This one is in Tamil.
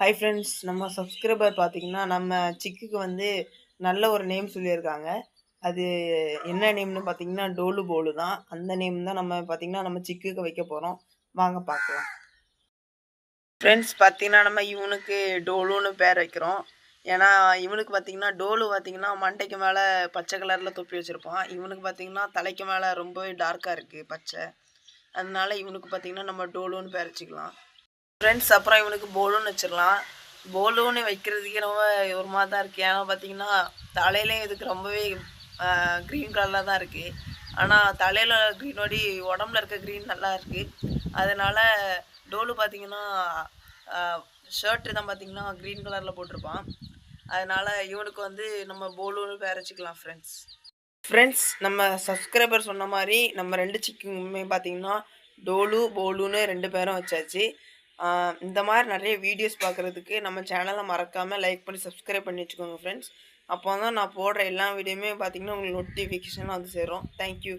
ஹை ஃப்ரெண்ட்ஸ் நம்ம சப்ஸ்கிரைபர் பார்த்தீங்கன்னா நம்ம சிக்குக்கு வந்து நல்ல ஒரு நேம் சொல்லியிருக்காங்க. அது என்ன நேம்னு பார்த்தீங்கன்னா டோலு போலு தான். அந்த நேம் தான் நம்ம பார்த்தீங்கன்னா நம்ம சிக்குக்கு வைக்க போகிறோம் வாங்க பார்க்கலாம் ஃப்ரெண்ட்ஸ் பார்த்தீங்கன்னா நம்ம இவனுக்கு டோலுன்னு பேர் வைக்கிறோம். ஏன்னா இவனுக்கு பார்த்தீங்கன்னா டோலு பார்த்தீங்கன்னா மண்டைக்கு மேலே பச்சை கலரில் தொப்பி வச்சுருப்பான். இவனுக்கு பார்த்தீங்கன்னா தலைக்கு மேலே ரொம்பவே டார்க்காக இருக்குது பச்சை. அதனால இவனுக்கு பார்த்தீங்கன்னா நம்ம டோலுன்னு பேர் வச்சுக்கலாம். ஃப்ரெண்ட்ஸ் அப்புறம் இவனுக்கு போலூன்னு வச்சிடலாம். போலூன்னு வைக்கிறதுக்கே ரொம்ப ஒரு மாதிரி தான் இருக்குது ஏன்னா பார்த்தீங்கன்னா தலையிலே இதுக்கு ரொம்பவே க்ரீன் கலரில் தான் இருக்குது ஆனால் தலையில் க்ரீனோடி உடம்புல இருக்க க்ரீன் நல்லா இருக்குது அதனால் டோலு பார்த்தீங்கன்னா ஷர்ட்டு தான் பார்த்தீங்கன்னா க்ரீன் கலரில் போட்டிருப்பான். அதனால் இவனுக்கு வந்து நம்ம போலூன்னு பேர் வச்சுக்கலாம் ஃப்ரெண்ட்ஸ் ஃப்ரெண்ட்ஸ் நம்ம சப்ஸ்கிரைபர் சொன்ன மாதிரி நம்ம ரெண்டு சிக்கனுமே பார்த்தீங்கன்னா டோலு போலுன்னு ரெண்டு பேரும் வச்சாச்சு. இந்த மாதிரி நிறைய வீடியோஸ் பார்க்குறதுக்கு நம்ம சேனலை மறக்காமல் லைக் பண்ணி சப்ஸ்கிரைப் பண்ணி வச்சுக்கோங்க ஃப்ரெண்ட்ஸ் அப்போ தான் நான் போடுற எல்லா வீடியோமே பார்த்திங்கன்னா உங்களுக்கு நோட்டிஃபிகேஷன் வந்து சேரும். தேங்க்யூ